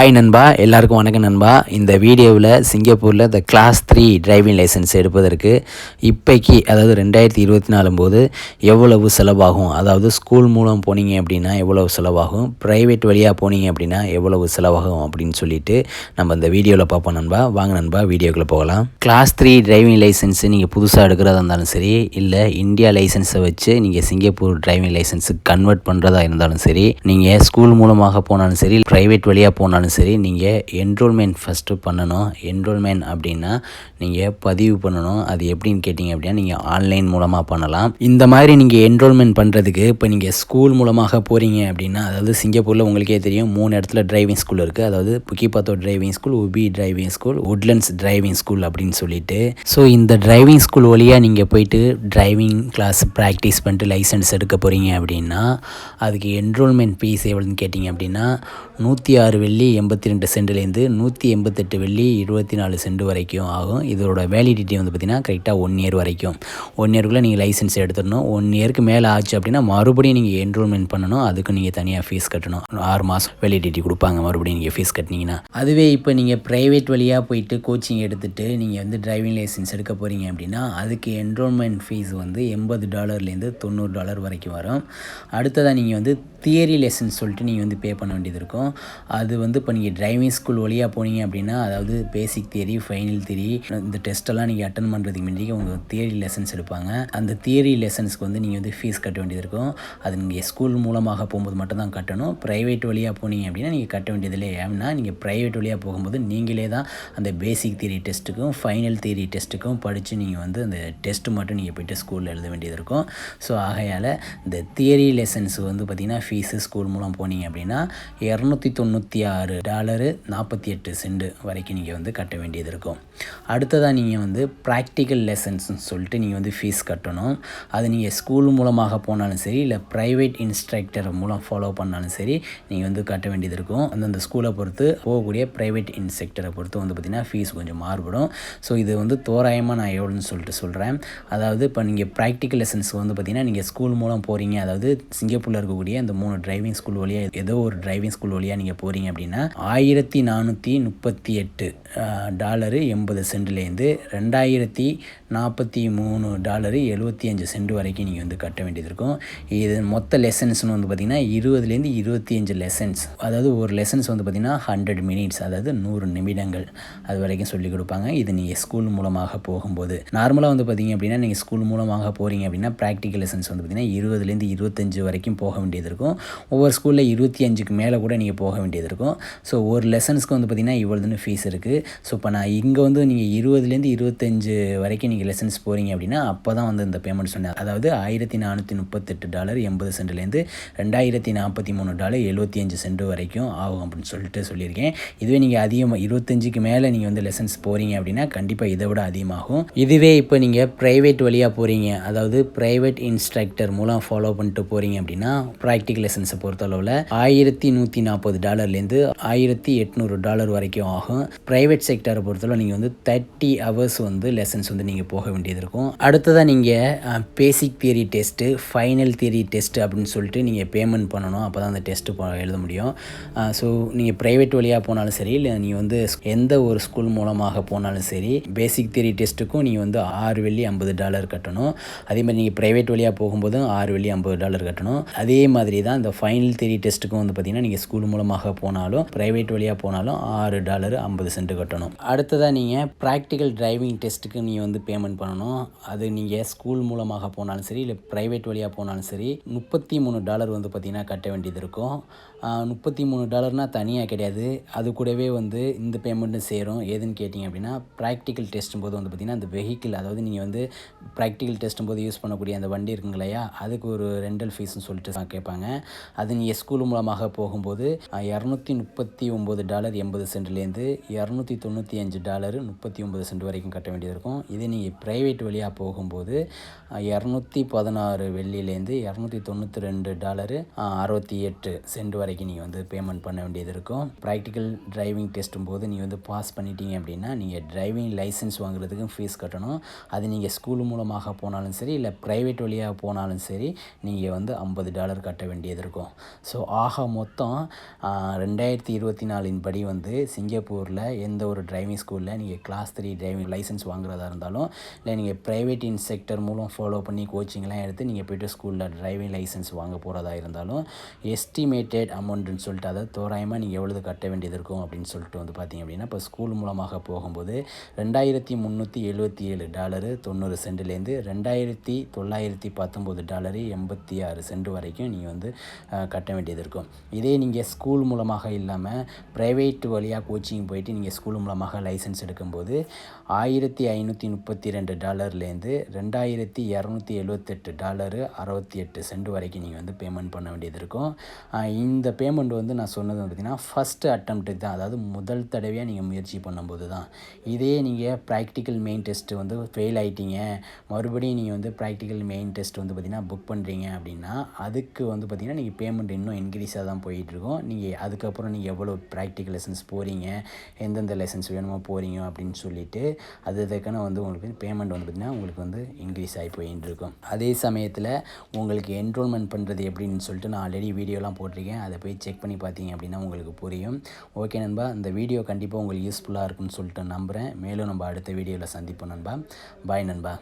Hi நண்பா. எல்லாருக்கும் வணக்கம் நண்பா. இந்த வீடியோவில் சிங்கப்பூரில் இந்த கிளாஸ் த்ரீ டிரைவிங் லைசன்ஸ் எடுப்பதற்கு இப்போக்கி அதாவது ரெண்டாயிரத்தி இருபத்தி நாலும் போது எவ்வளவு செலவாகும்? அதாவது ஸ்கூல் மூலம் போனீங்க அப்படின்னா எவ்வளவு செலவாகும்? ப்ரைவேட் வழியாக போனீங்க அப்படின்னா எவ்வளவு செலவாகும் அப்படின்னு சொல்லிட்டு நம்ம இந்த வீடியோவில் பார்ப்போம் நண்பா. வாங்க நண்பா. வீடியோக்குள்ளே போகலாம். கிளாஸ் த்ரீ டிரைவிங் லைசன்ஸ் நீங்கள் புதுசாக எடுக்கிறதா இருந்தாலும் சரி இல்லை இந்தியா லைசன்ஸை வச்சு நீங்கள் சிங்கப்பூர் டிரைவிங் லைசன்ஸுக்கு கன்வெர்ட் பண்ணுறதா இருந்தாலும் சரி நீங்கள் ஸ்கூல் மூலமாக போனாலும் சரி ப்ரைவேட் வழியாக போனாலும் சரி நீங்கள் என்ரோல்மெண்ட் ஃபஸ்ட்டு பண்ணணும். என்ரோல்மெண்ட் அப்படின்னா நீங்கள் பதிவு பண்ணணும். அது எப்படின்னு கேட்டிங்க அப்படின்னா நீங்கள் ஆன்லைன் மூலமாக பண்ணலாம். இந்த மாதிரி நீங்கள் என்ரோல்மெண்ட் பண்ணுறதுக்கு இப்போ நீங்கள் ஸ்கூல் மூலமாக போகிறீங்க அப்படின்னா அதாவது சிங்கப்பூரில் உங்களுக்கே தெரியும் மூணு இடத்துல டிரைவிங் ஸ்கூல் இருக்குது அதாவது புக்கிபாத்தோ டிரைவிங் ஸ்கூல் உபி driving school Woodlands driving school அப்படின்னு சொல்லிட்டு. ஸோ இந்த டிரைவிங் ஸ்கூல் வழியாக நீங்கள் போயிட்டு டிரைவிங் கிளாஸ் ப்ராக்டிஸ் பண்ணிட்டு லைசன்ஸ் எடுக்க போகிறீங்க அப்படின்னா அதுக்கு என்ரோல்மெண்ட் ஃபீஸ் எவ்வளோன்னு கேட்டிங்க அப்படின்னா நூற்றி ஆறு வெள்ளி எண்பத்தி ரெண்டு சென்ட்லேருந்து நூற்றி எண்பத்தெட்டு வெள்ளி இருபத்தி நாலு சென்ட் வரைக்கும் ஆகும். இதோட வேலிடிட்டி வந்து பார்த்திங்கன்னா கரெக்டாக ஒன் இயர் வரைக்கும். ஒன் இயருக்குள்ளே நீங்கள் லைசன்ஸ் எடுத்துடணும். ஒன் இயருக்கு மேலே ஆச்சு அப்படின்னா மறுபடியும் நீங்கள் என்ரோல்மெண்ட் பண்ணணும். அதுக்கு நீங்கள் தனியாக ஃபீஸ் கட்டணும். ஆறு மாதம் வேலிடிட்டி கொடுப்பாங்க. மறுபடியும் நீங்கள் ஃபீஸ் கட்டினீங்கன்னா. அதுவே இப்போ நீங்கள் ப்ரைவேட் வழியாக போயிட்டு கோச்சிங் எடுத்துகிட்டு நீங்கள் வந்து டிரைவிங் லைசன்ஸ் எடுக்க போகிறீங்க அப்படின்னா அதுக்கு என்ரோல்மெண்ட் ஃபீஸ் வந்து எண்பது டாலர்லேருந்து தொண்ணூறு டாலர் வரைக்கும் வரும். அடுத்ததாக நீங்கள் வந்து தியரி லெசன்ஸ் சொல்லிட்டு நீங்கள் வந்து பே பண்ண வேண்டியது இருக்கும். அது வந்து இப்போ நீங்கள் டிரைவிங் ஸ்கூல் வழியாக போனீங்க அப்படின்னா அதாவது பேசிக் தியரி ஃபைனல் தியரி இந்த டெஸ்ட்டெல்லாம் நீங்கள் அட்டன் பண்ணுறதுக்கு முன்னாடி உங்கள் தியரி லெசன்ஸ் எடுப்பாங்க. அந்த தியரி லெசன்ஸ்க்கு வந்து நீங்கள் வந்து ஃபீஸ் கட்ட வேண்டியது இருக்கும். அது நீங்கள் ஸ்கூல் மூலமாக போகும்போது மட்டும் தான் கட்டணும். ப்ரைவேட் வழியாக போனீங்க அப்படின்னா நீங்கள் கட்ட வேண்டியதில்லை ஏன்னா நீங்கள் ப்ரைவேட் வழியாக போகும்போது நீங்களே தான் அந்த பேசிக் தியரி டெஸ்ட்டுக்கும் ஃபைனல் தியரி டெஸ்ட்டுக்கும் படித்து நீங்கள் வந்து அந்த டெஸ்ட்டு மட்டும் நீங்கள் போய்ட்டு ஸ்கூலில் எழுத வேண்டியது இருக்கும். ஸோ ஆகையால் இந்த தியரி லெசன்ஸ் வந்து பார்த்திங்கன்னா ஃபீஸு ஸ்கூல் மூலம் போனீங்க அப்படின்னா இரநூத்தி தொண்ணூற்றி ஆறு டாலரு நாற்பத்தி எட்டு சென்ட் வரைக்கும் நீங்கள் வந்து கட்ட வேண்டியது இருக்கும். அடுத்ததாக நீங்கள் வந்து ப்ராக்டிக்கல் லெசன்ஸ்னு சொல்லிட்டு நீங்கள் வந்து ஃபீஸ் கட்டணும். அது நீங்கள் ஸ்கூல் மூலமாக போனாலும் சரி இல்லை ப்ரைவேட் இன்ஸ்ட்ரக்டர் மூலம் ஃபாலோ பண்ணாலும் சரி நீங்கள் வந்து கட்ட வேண்டியது இருக்கும். அந்தந்த ஸ்கூலை பொறுத்து போகக்கூடிய ப்ரைவேட் இன்ஸ்ட்ரக்டரை பொறுத்து வந்து பார்த்திங்கன்னா ஃபீஸ் கொஞ்சம் மாறுபடும். ஸோ இது வந்து தோராயமாக நான் எவ்வளோன்னு சொல்லிட்டு சொல்கிறேன் அதாவது இப்போ நீங்கள் ப்ராக்டிக்கல் லெசன்ஸ் வந்து பார்த்திங்கன்னா நீங்கள் ஸ்கூல் மூலம் போகிறீங்க அதாவது சிங்கப்பூரில் இருக்கக்கூடிய அந்த மூணு டிரைவிங் ஸ்கூல் வழியாக ஏதோ ஒரு டிரைவிங் ஸ்கூல் வழியாக நீங்கள் போகிறீங்க அப்படின்னா ஆயிரத்தி நானூற்றி முப்பத்தி எட்டு டாலரு எண்பது சென்ட்லேருந்து ரெண்டாயிரத்தி நாற்பத்தி மூணு டாலரு எழுபத்தி அஞ்சு சென்ட் வரைக்கும் நீங்கள் வந்து கட்ட வேண்டியது இருக்கும். இது மொத்த லெசன்ஸ்னு வந்து பார்த்திங்கன்னா இருபதுலேருந்து இருபத்தி அஞ்சு லெசன்ஸ் அதாவது ஒரு லெசன்ஸ் வந்து பார்த்திங்கன்னா ஹண்ட்ரட் மினிட்ஸ் அதாவது நூறு நிமிடங்கள் அது வரைக்கும் சொல்லிக் கொடுப்பாங்க. இது நீங்கள் ஸ்கூல் மூலமாக போகும்போது. நார்மலாக வந்து பார்த்திங்க அப்படின்னா நீங்கள் ஸ்கூல் மூலமாக போகிறீங்க அப்படின்னா ப்ராக்டிக்கல் லெசன்ஸ் வந்து பார்த்திங்கன்னா இருபதுலேருந்து இருபத்தஞ்சு வரைக்கும் போக வேண்டியது இருக்கும். ஒவ்வொரு ஸ்கூலில் இருபத்தி அஞ்சுக்கு மேலே கூட நீங்கள் போக வேண்டியது இருக்கும். ஸோ ஒரு லெசன்ஸ்க்கு வந்து பார்த்திங்கன்னா இவ்வளோதுன்னு ஃபீஸ் இருக்குது ஸோ இப்போ நான் இங்கே வந்து நீங்கள் இருபதுலேருந்து இருபத்தஞ்சு வரைக்கும் நீங்கள் லெசன்ஸ் போகிறீங்க அப்படின்னா அப்போ தான் வந்து இந்த பேமெண்ட் சொன்னேன். அதாவது ஆயிரத்தி நானூற்றி முப்பத்தெட்டு டாலர் எண்பது சென்ட்லேருந்து ரெண்டாயிரத்தி நாற்பத்தி மூணு டாலர் எழுபத்தி அஞ்சு சென்ட் வரைக்கும் ஆகும் அப்படின்னு சொல்லிட்டு சொல்லியிருக்கேன். இதுவே நீங்கள் அதிகமாக இருபத்தஞ்சுக்கு மேலே நீங்கள் வந்து லெசன்ஸ் போகிறீங்க அப்படின்னா கண்டிப்பாக இதை விட அதிகமாகும். இதுவே இப்போ நீங்கள் ப்ரைவேட் வழியாக போகிறீங்க அதாவது ப்ரைவேட் இன்ஸ்ட்ரக்டர் மூலம் ஃபாலோ பண்ணிட்டு போகிறீங்க அப்படின்னா ப்ராக்டிக்கல் லெசன்ஸை பொறுத்தளவில் ஆயிரத்தி நூற்றி நாற்பது நாற்பது டாலர்லேருந்து ஆயிரத்தி எட்நூறு டாலர் வரைக்கும் ஆகும். ப்ரைவேட் செக்டரை பொறுத்தவரை நீங்கள் வந்து தேர்ட்டி ஹவர்ஸ் வந்து லெசன்ஸ் வந்து நீங்கள் போக வேண்டியது இருக்கும். அடுத்ததாக நீங்கள் basic theory test final theory test அப்படின்னு சொல்லிட்டு நீங்கள் பேமெண்ட் பண்ணணும். அப்போ தான் அந்த டெஸ்ட்டு எழுத முடியும். ஸோ நீங்கள் ப்ரைவேட் வழியாக போனாலும் சரி இல்லை நீங்கள் வந்து எந்த ஒரு ஸ்கூல் மூலமாக போனாலும் சரி பேசிக் தியரி டெஸ்ட்டுக்கும் நீங்கள் வந்து ஆறு வெள்ளி ஐம்பது டாலர் கட்டணும். அதே மாதிரி நீங்கள் ப்ரைவேட் வழியாக போகும்போதும் ஆறு வெள்ளி ஐம்பது டாலர் கட்டணும். அதே மாதிரி தான் இந்த ஃபைனல் தியரி டெஸ்ட்டுக்கும் வந்து பார்த்திங்கன்னா நீங்கள் ஸ்கூல் மூலமாக போனாலும் ப்ரைவேட் வழியாக போனாலும் ஆறு டாலர் ஐம்பது சென்ட் கட்டணும். அடுத்ததாக நீங்கள் ப்ராக்டிக்கல் டிரைவிங் டெஸ்ட்டுக்கு நீங்கள் வந்து பேமெண்ட் பண்ணணும். அது நீங்கள் ஸ்கூல் மூலமாக போனாலும் சரி இல்லை ப்ரைவேட் வழியாக போனாலும் சரி முப்பத்தி மூணு டாலர் வந்து பார்த்திங்கன்னா கட்ட வேண்டியது இருக்கும். முப்பத்தி மூணு டாலர்னால் தனியாக கிடையாது. அது கூடவே வந்து இந்த பேமெண்ட்டும் சேரும். ஏதுன்னு கேட்டிங்க அப்படின்னா ப்ராக்டிக்கல் டெஸ்ட்டும் போது வந்து பார்த்திங்கன்னா அந்த வெஹிக்கிள் அதாவது நீங்கள் வந்து ப்ராக்டிக்கல் டெஸ்ட்டும் போது யூஸ் பண்ணக்கூடிய அந்த வண்டி இருக்குங்க இல்லையா அதுக்கு ஒரு ரெண்டல் ஃபீஸ்னு சொல்லிட்டு கேட்பாங்க அது நீங்கள் ஸ்கூல் மூலமாக போகும்போது இரநூத்தி முப்பத்தி ஒம்பது டாலர் எண்பது சென்ட்லேருந்து இரநூத்தி தொண்ணூற்றி அஞ்சு டாலரு முப்பத்தி ஒம்பது சென்ட் வரைக்கும் கட்ட வேண்டியது இருக்கும் இதே நீங்கள் ப்ரைவேட் வழியாக போகும்போது இரநூத்தி பதினாறு வெள்ளிலேருந்து இரநூத்தி தொண்ணூற்றி ரெண்டு டாலரு அறுபத்தி எட்டு சென்ட் வரைக்கும் வரைக்கும் நீங்கள் வந்து பேமெண்ட் பண்ண வேண்டியது இருக்கும் ப்ராக்டிக்கல் டிரைவிங் டெஸ்ட்டும் போது நீங்கள் வந்து பாஸ் பண்ணிட்டீங்க அப்படின்னா நீங்கள் டிரைவிங் லைசன்ஸ் வாங்குறதுக்கும் ஃபீஸ் கட்டணும். அது நீங்கள் ஸ்கூல் மூலமாக போனாலும் சரி இல்லை ப்ரைவேட் வழியாக போனாலும் சரி நீங்கள் வந்து ஐம்பது டாலர் கட்ட வேண்டியது இருக்கும் ஸோ ஆக மொத்தம் ரெண்டாயிரத்தி இருபத்தி நாலின் படி வந்து சிங்கப்பூரில் எந்த ஒரு டிரைவிங் ஸ்கூலில் நீங்கள் கிளாஸ் த்ரீ டிரைவிங் லைசன்ஸ் வாங்குறதா இருந்தாலும் இல்லை நீங்கள் ப்ரைவேட் இன்ஸ்ட்ரக்டர் மூலம் ஃபாலோ பண்ணி கோச்சிங்லாம் எடுத்து நீங்கள் போய்ட்டு ஸ்கூலில் டிரைவிங் லைசன்ஸ் வாங்க போகிறதா இருந்தாலும் எஸ்டிமேட்டட் அமௌண்ட்டுன்னு சொல்லிட்டு அதாவது தோராயமாக நீங்கள் எவ்வளோ கட்ட வேண்டியது இருக்கும் அப்படின்னு சொல்லிட்டு வந்து பார்த்தீங்க அப்படின்னா இப்போ ஸ்கூல் மூலமாக போகும்போது ரெண்டாயிரத்தி முந்நூற்றி எழுபத்தி ஏழு டாலரு தொண்ணூறு சென்ட்லேருந்து ரெண்டாயிரத்தி தொள்ளாயிரத்தி பத்தொம்போது டாலரு எண்பத்தி ஆறு சென்ட் வரைக்கும் நீங்கள் வந்து கட்ட வேண்டியது இருக்கும். இதே நீங்கள் ஸ்கூல் மூலமாக இல்லாமல் ப்ரைவேட் வழியாக கோச்சிங் போயிட்டு நீங்கள் ஸ்கூல் மூலமாக லைசன்ஸ் எடுக்கும்போது ஆயிரத்தி ஐநூற்றி முப்பத்தி ரெண்டு டாலர்லேருந்து ரெண்டாயிரத்தி இரநூத்தி எழுபத்தெட்டு டாலரு அறுபத்தி எட்டு சென்ட் வரைக்கும் நீங்கள் வந்து பேமெண்ட் பண்ண வேண்டியது இருக்கும். இந்த பேமெண்ட் வந்து நான் சொன்னது பார்த்திங்கன்னா ஃபஸ்ட்டு அட்டம்ப்ட்டு தான். அதாவது முதல் தடவையாக நீங்கள் முயற்சி பண்ணும்போது தான். இதே நீங்கள் ப்ராக்டிக்கல் மெயின் டெஸ்ட்டு வந்து ஃபெயில் ஆகிட்டீங்க மறுபடியும் நீங்கள் வந்து ப்ராக்டிக்கல் மெயின் டெஸ்ட் வந்து பார்த்திங்கன்னா புக் பண்ணுறீங்க அப்படின்னா அதுக்கு வந்து பார்த்திங்கன்னா நீங்கள் பேமெண்ட் இன்னும் இன்க்ரீஸாக தான் போயிட்டுருக்கோம் நீங்கள் அதுக்கப்புறம் நீங்கள் எவ்வளோ ப்ராக்டிக்கல் லெசன்ஸ் போகிறீங்க எந்தெந்த லெசன்ஸ் வேணுமோ போகிறீங்க அப்படின்னு சொல்லிட்டு அது அதுக்கான வந்து உங்களுக்கு பேமெண்ட் வந்து பார்த்திங்கன்னா உங்களுக்கு வந்து இன்க்ரீஸ் ஆகி போயின்னு இருக்கும் அதே சமயத்தில் உங்களுக்கு என்ரோல்மெண்ட் பண்ணுறது எப்படின்னு சொல்லிட்டு நான் ஆல்ரெடி வீடியோலாம் போட்டிருக்கேன். அதை போய் செக் பண்ணி பார்த்தீங்க அப்படின்னா உங்களுக்கு புரியும். ஓகே நண்பா இந்த வீடியோ கண்டிப்பாக உங்களுக்கு யூஸ்ஃபுல்லாக இருக்குன்னு சொல்லிட்டு நம்புகிறேன் மேலும் நம்ம அடுத்த வீடியோவில் சந்திப்போம் நண்பா. பாய் நண்பா.